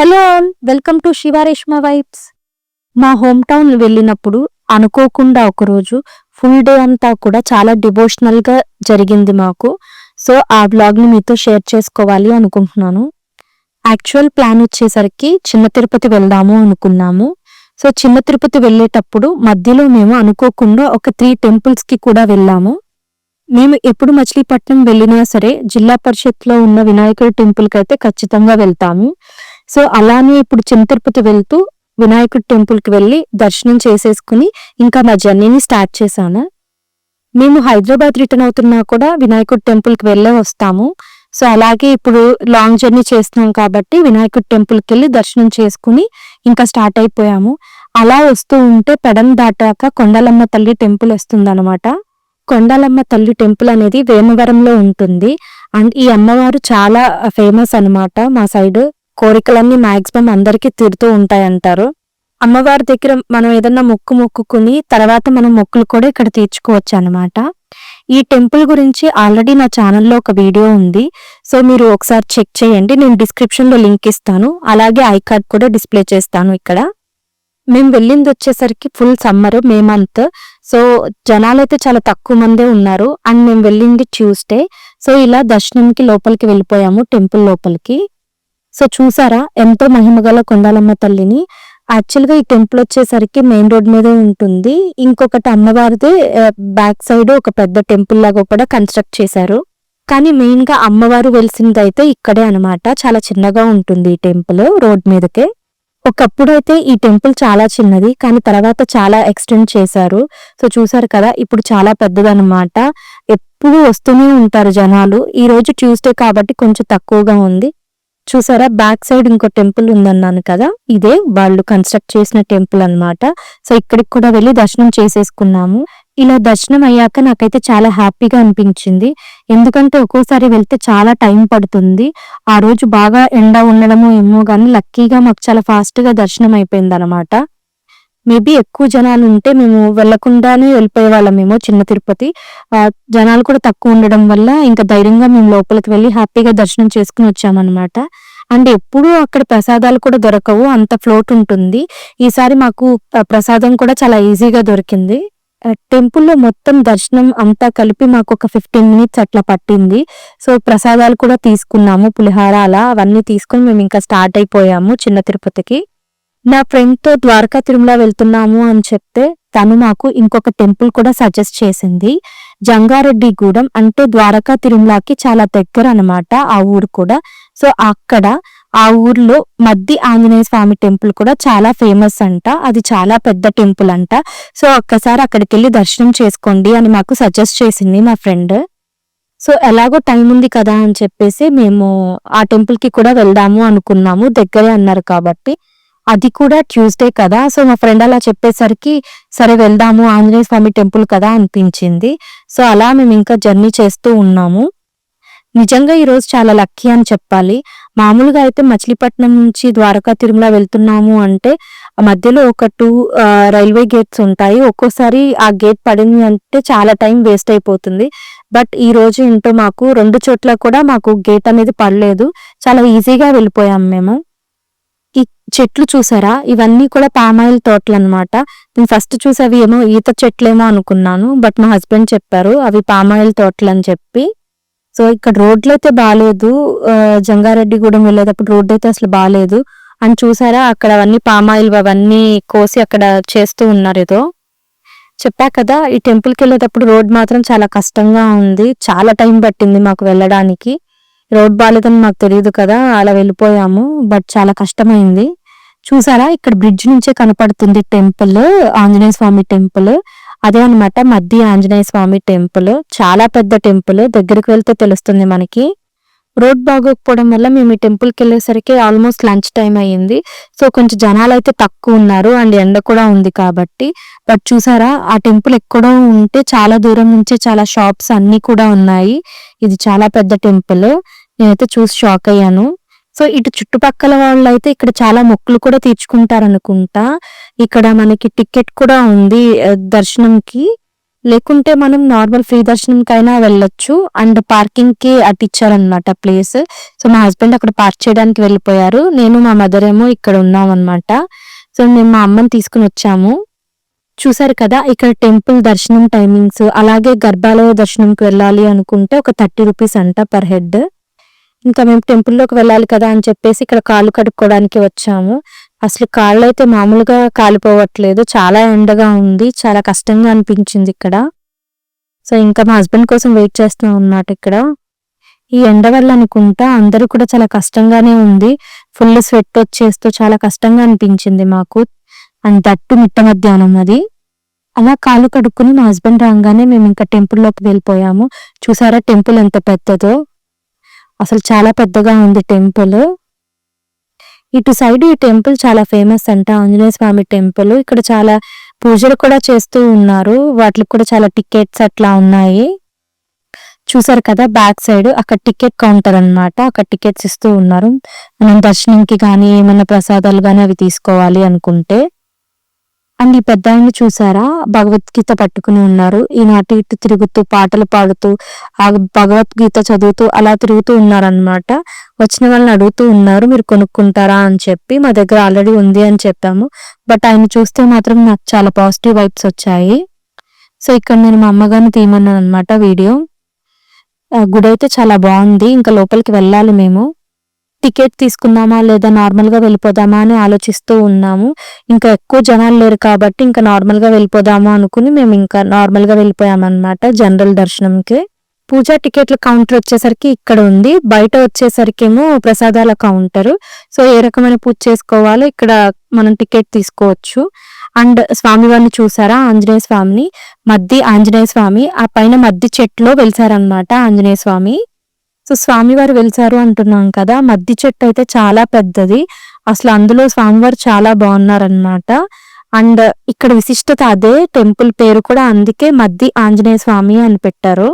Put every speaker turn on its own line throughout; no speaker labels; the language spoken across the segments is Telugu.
Hello all welcome to Shivareshma vibes. మా హోమ్ టౌన్ వెళ్ళినప్పుడు అనుకోకుండా ఒకరోజు ఫుల్ డే అంతా కూడా చాలా డివోషనల్గా జరిగింది మాకు. సో ఆ బ్లాగ్ని మీతో షేర్ చేసుకోవాలి అనుకుంటున్నాను. యాక్చువల్ ప్లాన్ వచ్చేసరికి చిన్న తిరుపతి వెళ్దాము అనుకున్నాము. సో చిన్న తిరుపతి వెళ్ళేటప్పుడు మధ్యలో మేము అనుకోకుండా ఒక త్రీ టెంపుల్స్కి కూడా వెళ్ళాము. మేము ఎప్పుడు మచిలీపట్నం వెళ్ళినా సరే జిల్లా పరిషత్లో ఉన్న వినాయకుడి టెంపుల్కి అయితే ఖచ్చితంగా వెళ్తాము. సో అలానే ఇప్పుడు చిన్న తిరుపతి వెళ్తూ వినాయకుడి టెంపుల్కి వెళ్ళి దర్శనం చేసేసుకుని ఇంకా మా జర్నీని స్టార్ట్ చేశాను. మేము హైదరాబాద్ రిటర్న్ అవుతున్నా కూడా వినాయకుడి టెంపుల్కి వెళ్ళే వస్తాము. సో అలాగే ఇప్పుడు లాంగ్ జర్నీ చేస్తున్నాం కాబట్టి వినాయకుడి టెంపుల్కి వెళ్ళి దర్శనం చేసుకుని ఇంకా స్టార్ట్ అయిపోయాము. అలా వస్తూ ఉంటే పెడం దాటాక కొండలమ్మ తల్లి టెంపుల్ వస్తుందన్నమాట. కొండలమ్మ తల్లి టెంపుల్ అనేది వేమవరంలో ఉంటుంది. అండ్ ఈ అమ్మవారు చాలా ఫేమస్ అనమాట మా సైడ్. కోరికలన్నీ మాక్సిమం అందరికీ తీరుతూ ఉంటాయంటారు. అమ్మవారి దగ్గర మనం ఏదన్నా మొక్కు మొక్కుకుని తర్వాత మనం మొక్కులు కూడా ఇక్కడ తీర్చుకోవచ్చు అన్నమాట. ఈ టెంపుల్ గురించి ఆల్రెడీ నా ఛానల్లో ఒక వీడియో ఉంది. సో మీరు ఒకసారి చెక్ చేయండి. నేను డిస్క్రిప్షన్లో లింక్ ఇస్తాను. అలాగే ఐ కార్డ్ కూడా డిస్ప్లే చేస్తాను ఇక్కడ. మేము వెళ్ళింది వచ్చేసరికి full summer May month. So జనాలు అయితే చాలా తక్కువ మందే ఉన్నారు. అండ్ మేము వెళ్ళింది ట్యూస్డే. సో ఇలా దర్శనంకి లోపలికి వెళ్ళిపోయాము టెంపుల్ లోపలికి. సో చూసారా? ఎంతో మహిమగల కొండాలమ్మ తల్లిని. యాక్చువల్గా ఈ టెంపుల్ వచ్చేసరికి మెయిన్ రోడ్ మీదే ఉంటుంది. ఇంకొకటి అమ్మవారిది బ్యాక్ సైడ్ ఒక పెద్ద టెంపుల్ లాగా కూడా కన్స్ట్రక్ట్ చేశారు. కానీ మెయిన్గా అమ్మవారు వెలిసింది అయితే ఇక్కడే అనమాట చాలా చిన్నగా ఉంటుంది ఈ టెంపుల్ రోడ్ మీదకే. ఒకప్పుడు అయితే ఈ టెంపుల్ చాలా చిన్నది కానీ తర్వాత చాలా ఎక్స్టెండ్ చేశారు. సో చూసారు కదా ఇప్పుడు చాలా పెద్దదనమాట ఎప్పుడు వస్తూనే ఉంటారు జనాలు. ఈ రోజు ట్యూస్డే కాబట్టి కొంచెం తక్కువగా ఉంది. చూసారా? బ్యాక్ సైడ్ ఇంకో టెంపుల్ ఉందన్నాను కదా? ఇదే వాళ్ళు కన్స్ట్రక్ట్ చేసిన టెంపుల్ అన్నమాట. సో ఇక్కడికి కూడా వెళ్ళి దర్శనం చేసేసుకున్నాము. ఇలా దర్శనం అయ్యాక నాకైతే చాలా హ్యాపీగా అనిపించింది. ఎందుకంటే ఒక్కోసారి వెళ్తే చాలా టైం పడుతుంది. ఆ రోజు బాగా ఎండ ఉండడము ఏమో కానీ లక్కీగా మాకు చాలా ఫాస్ట్గా దర్శనం అయిపోయింది అనమాట మేబీ ఎక్కువ జనాలు ఉంటే మేము వెళ్ళకుండానే వెళ్ళిపోయే వాళ్ళమేమో చిన్న తిరుపతి. ఆ జనాలు కూడా తక్కువ ఉండడం వల్ల ఇంకా ధైర్యంగా మేము లోపలికి వెళ్ళి హ్యాపీగా దర్శనం చేసుకుని వచ్చామన్నమాట. అండ్ ఎప్పుడూ అక్కడ ప్రసాదాలు కూడా దొరకవు అంత ఫ్లోట్ ఉంటుంది. ఈసారి మాకు ప్రసాదం కూడా చాలా ఈజీగా దొరికింది. టెంపుల్లో మొత్తం దర్శనం అంతా కలిపి మాకు ఒక ఫిఫ్టీన్ మినిట్స్ అట్లా పట్టింది. సో ప్రసాదాలు కూడా తీసుకున్నాము పులిహార అలా అవన్నీ తీసుకొని మేము ఇంకా స్టార్ట్ అయిపోయాము చిన్న తిరుపతికి. నా ఫ్రెండ్తో ద్వారకా తిరుమల వెళ్తున్నాము అని చెప్తే తను మాకు ఇంకొక టెంపుల్ కూడా సజెస్ట్ చేసింది. జంగారెడ్డి గూడెం అంటే ద్వారకా తిరుమలకి చాలా దగ్గర అన్నమాట ఆ ఊరు కూడా. సో అక్కడ ఆ ఊర్లో మద్ది ఆంజనేయ స్వామి టెంపుల్ కూడా చాలా ఫేమస్ అంట. అది చాలా పెద్ద టెంపుల్ అంట. సో ఒక్కసారి అక్కడికి వెళ్ళి దర్శనం చేసుకోండి అని మాకు సజెస్ట్ చేసింది మా ఫ్రెండ్. సో ఎలాగో టైం ఉంది కదా అని చెప్పేసి మేము ఆ టెంపుల్కి కూడా వెళ్దాము అనుకున్నాము. దగ్గరే అన్నారు కాబట్టి. అది కూడా ట్యూస్డే కదా. సో మా ఫ్రెండ్ అలా చెప్పేసరికి సరే వెళ్దాము ఆంజనేయ స్వామి టెంపుల్ కదా అనిపించింది. సో అలా మేము ఇంకా జర్నీ చేస్తూ ఉన్నాము. నిజంగా ఈ రోజు చాలా లక్కీ అని చెప్పాలి. మామూలుగా అయితే మచిలీపట్నం నుంచి ద్వారకా తిరుమల వెళ్తున్నాము అంటే మధ్యలో ఒక టూ రైల్వే గేట్స్ ఉంటాయి. ఒక్కోసారి ఆ గేట్ పడింది అంటే చాలా టైం వేస్ట్ అయిపోతుంది. బట్ ఈ రోజు ఏంటో మాకు రెండు చోట్ల కూడా మాకు గేట్ అనేది పడలేదు. చాలా ఈజీగా వెళ్ళిపోయాం మేము. ఈ చెట్లు చూసారా? ఇవన్నీ కూడా పామాయిల్ తోటలు అనమాట నేను ఫస్ట్ చూసి అవి ఏమో ఈత చెట్లేమో అనుకున్నాను. బట్ మా హస్బెండ్ చెప్పారు అవి పామాయిల్ తోటలు అని చెప్పి. సో ఇక్కడ రోడ్లు అయితే బాగాలేదు జంగారెడ్డిగూడెం వెళ్ళేటప్పుడు రోడ్డు అయితే అసలు బాగాలేదు అని చూసారా అక్కడ అవన్నీ పామాయిల్ అవన్నీ కోసి అక్కడ చేస్తూ ఉన్నారు ఏదో. చెప్పా కదా ఈ టెంపుల్కి వెళ్ళేటప్పుడు రోడ్ మాత్రం చాలా కష్టంగా ఉంది. చాలా టైం పట్టింది మాకు వెళ్ళడానికి. రోడ్ బాగాలేదని మాకు తెలియదు కదా అలా వెళ్ళిపోయాము బట్ చాలా కష్టమైంది. చూసారా ఇక్కడ బ్రిడ్జ్ నుంచే కనపడుతుంది టెంపుల్ ఆంజనేయ స్వామి టెంపుల్. అదే అనమాట మధ్య ఆంజనేయ స్వామి టెంపుల్. చాలా పెద్ద టెంపుల్. దగ్గరికి వెళ్తే తెలుస్తుంది మనకి. రోడ్ బాగోకపోవడం వల్ల మేము ఈ టెంపుల్కి వెళ్ళేసరికి ఆల్మోస్ట్ లంచ్ టైం అయ్యింది. సో కొంచెం జనాలు అయితే తక్కువ ఉన్నారు. అండ్ ఎండ కూడా ఉంది కాబట్టి. బట్ చూసారా ఆ టెంపుల్ ఎక్కడో ఉంటే చాలా దూరం నుంచే చాలా షాప్స్ అన్నీ కూడా ఉన్నాయి. ఇది చాలా పెద్ద టెంపుల్. నేనైతే చూసి షాక్ అయ్యాను. సో ఇటు చుట్టుపక్కల వాళ్ళు అయితే ఇక్కడ చాలా మొక్కులు కూడా తీర్చుకుంటారు అనుకుంటా ఇక్కడ మనకి టికెట్ కూడా ఉంది దర్శనంకి. లేకుంటే మనం నార్మల్ ఫ్రీ దర్శనంకైనా వెళ్ళొచ్చు. అండ్ పార్కింగ్కి అటు ఇచ్చారనమాట ప్లేస్. సో మా హస్బెండ్ అక్కడ పార్క్ చేయడానికి వెళ్ళిపోయారు. నేను మా మదర్ ఏమో ఇక్కడ ఉన్నాం అనమాట సో మేము మా అమ్మని తీసుకుని వచ్చాము. చూసారు కదా ఇక్కడ టెంపుల్ దర్శనం టైమింగ్స్. అలాగే గర్భాలయ దర్శనంకి వెళ్ళాలి అనుకుంటే ఒక థర్టీ రూపీస్ అంట పర్ హెడ్. ఇంకా మేము టెంపుల్లోకి వెళ్ళాలి కదా అని చెప్పేసి ఇక్కడ కాళ్ళు కడుక్కోవడానికి వచ్చాము. అసలు కాళ్ళు అయితే మామూలుగా కాలిపోవట్లేదు. చాలా ఎండగా ఉంది. చాలా కష్టంగా అనిపించింది ఇక్కడ. సో ఇంకా మా హస్బెండ్ కోసం వెయిట్ చేస్తున్నాం అన్నమాట ఇక్కడ. ఈ ఎండ వల్ల అనుకుంటా అందరూ కూడా చాలా కష్టంగానే ఉంది. ఫుల్ స్వెట్ వచ్చేస్తూ చాలా కష్టంగా అనిపించింది మాకు. అండ్ దట్టు మిట్ట మధ్యాహ్నం అది. అలా కాలు కడుక్కుని మా హస్బెండ్ రాగానే మేము ఇంకా టెంపుల్లోకి వెళ్ళిపోయాము. చూసారా టెంపుల్ ఎంత పెద్దదో? అసలు చాలా పెద్దగా ఉంది టెంపుల్. ఇటు సైడ్ ఈ టెంపుల్ చాలా ఫేమస్ అంట. ఆంజనేయ స్వామి టెంపుల్. ఇక్కడ చాలా పూజలు కూడా చేస్తూ ఉన్నారు. వాటికి కూడా చాలా టికెట్స్ అట్లా ఉన్నాయి. చూసారు కదా బ్యాక్ సైడ్ అక్కడ టికెట్ కౌంటర్ అన్నమాట. అక్కడ టికెట్స్ ఇస్తూ ఉన్నారు. మనం దర్శనంకి కానీ ఏమైనా ప్రసాదాలు కానీ అవి తీసుకోవాలి అనుకుంటే. చూడండి పెద్ద ఆయన చూసారా? భగవద్గీత పట్టుకుని ఉన్నారు. ఈనాటి ఇటు తిరుగుతూ పాటలు పాడుతూ ఆ భగవద్గీత చదువుతూ అలా తిరుగుతూ ఉన్నారనమాట వచ్చిన వాళ్ళని అడుగుతూ ఉన్నారు మీరు కొనుక్కుంటారా? అని చెప్పి. మా దగ్గర ఆల్రెడీ ఉంది అని చెప్పాము. బట్ ఆయన చూస్తే మాత్రం నాకు చాలా పాజిటివ్ వైబ్స్ వచ్చాయి. సో ఇక్కడ నేను మా అమ్మగారిని తీయమన్నాను అనమాట వీడియో. గుడి అయితే చాలా బాగుంది. ఇంకా లోపలికి వెళ్ళాలి మేము. టికెట్ తీసుకుందామా లేదా నార్మల్గా వెళ్ళిపోదామా అని ఆలోచిస్తూ ఉన్నాము. ఇంకా ఎక్కువ జనాలు లేరు కాబట్టి ఇంకా నార్మల్గా వెళ్ళిపోదామా వెళ్ళిపోదాము అనుకుని మేము ఇంకా నార్మల్గా వెళ్ళిపోయామన్నమాట జనరల్ దర్శనంకి. పూజా టికెట్ల కౌంటర్ వచ్చేసరికి ఇక్కడ ఉంది. బయట వచ్చేసరికి ఏమో ప్రసాదాల కౌంటర్. సో ఏ రకమైన పూజ చేసుకోవాలో ఇక్కడ మనం టికెట్ తీసుకోవచ్చు. అండ్ స్వామివారిని చూసారా? ఆంజనేయ స్వామిని. మద్ది ఆంజనేయ స్వామి ఆ పైన మద్ది చెట్టులో వెలిసారనమాట ఆంజనేయ స్వామి. సో స్వామివారు వెలిసారు అంటున్నాం కదా. మద్ది చెట్టు అయితే చాలా పెద్దది. అసలు అందులో స్వామివారు చాలా బాగున్నారనమాట అండ్ ఇక్కడ విశిష్టత అదే టెంపుల్ పేరు కూడా అందుకే మద్ది ఆంజనేయ స్వామి అని పెట్టారు.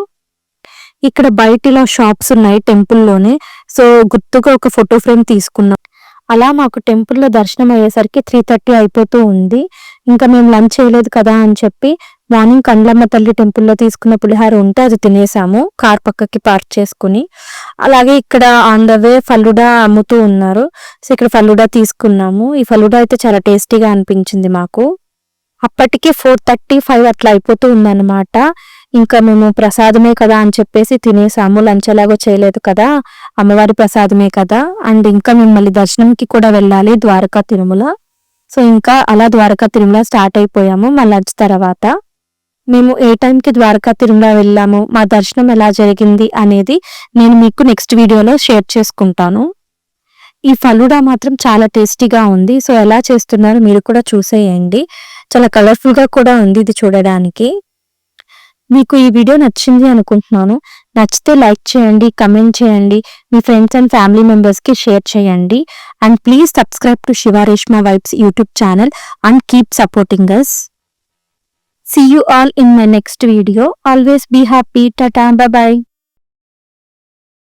ఇక్కడ బయట ఇలా షాప్స్ ఉన్నాయి టెంపుల్లోనే. సో గుర్తుగా ఒక ఫోటో ఫ్రేమ్ తీసుకున్నాం అలా మాకు టెంపుల్లో దర్శనం అయ్యేసరికి త్రీ థర్టీ అయిపోతూ ఉంది. ఇంకా మేము లంచ్ చేయలేదు కదా అని చెప్పి మార్నింగ్ కండ్లమ్మ తల్లి టెంపుల్లో తీసుకున్న పులిహార ఉంటే అది తినేసాము కార్ పక్కకి పార్క్ చేసుకుని. అలాగే ఇక్కడ ఆన్ ద వే ఫలుడా అమ్ముతూ ఉన్నారు. సో ఇక్కడ ఫలుడా తీసుకున్నాము. ఈ ఫలుడా అయితే చాలా టేస్టీగా అనిపించింది మాకు. అప్పటికి ఫోర్ థర్టీ ఫైవ్ అట్లా అయిపోతూ ఉందన్నమాట. ఇంకా మేము ప్రసాదమే కదా అని చెప్పేసి తినేసాము. లంచ్ ఎలాగో చేయలేదు కదా. అమ్మవారి ప్రసాదమే కదా. అండ్ ఇంకా మిమ్మల్ని దర్శనంకి కూడా వెళ్ళాలి ద్వారకా తిరుమల. సో ఇంకా అలా ద్వారకా తిరుమల స్టార్ట్ అయిపోయాము మా లంచ్ తర్వాత. మేము ఏ టైంకి ద్వారకా తిరుమల వెళ్ళాము? మా దర్శనం ఎలా జరిగింది అనేది నేను మీకు నెక్స్ట్ వీడియోలో షేర్ చేసుకుంటాను. ఈ ఫలుడా మాత్రం చాలా టేస్టీగా ఉంది. సో ఎలా చేస్తున్నారు మీరు కూడా చూసేయండి. చాలా కలర్ఫుల్గా కూడా ఉంది ఇది చూడడానికి మీకు ఈ వీడియో నచ్చింది అనుకుంటున్నాను నచ్చితే లైక్ చేయండి కమెంట్ చేయండి మీ ఫ్రెండ్స్ అండ్ ఫ్యామిలీ మెంబర్స్కి షేర్ చేయండి and please subscribe to Shivareshma vibes YouTube channel and keep supporting us See you all in my next video. Always be happy. Tata. Bye bye.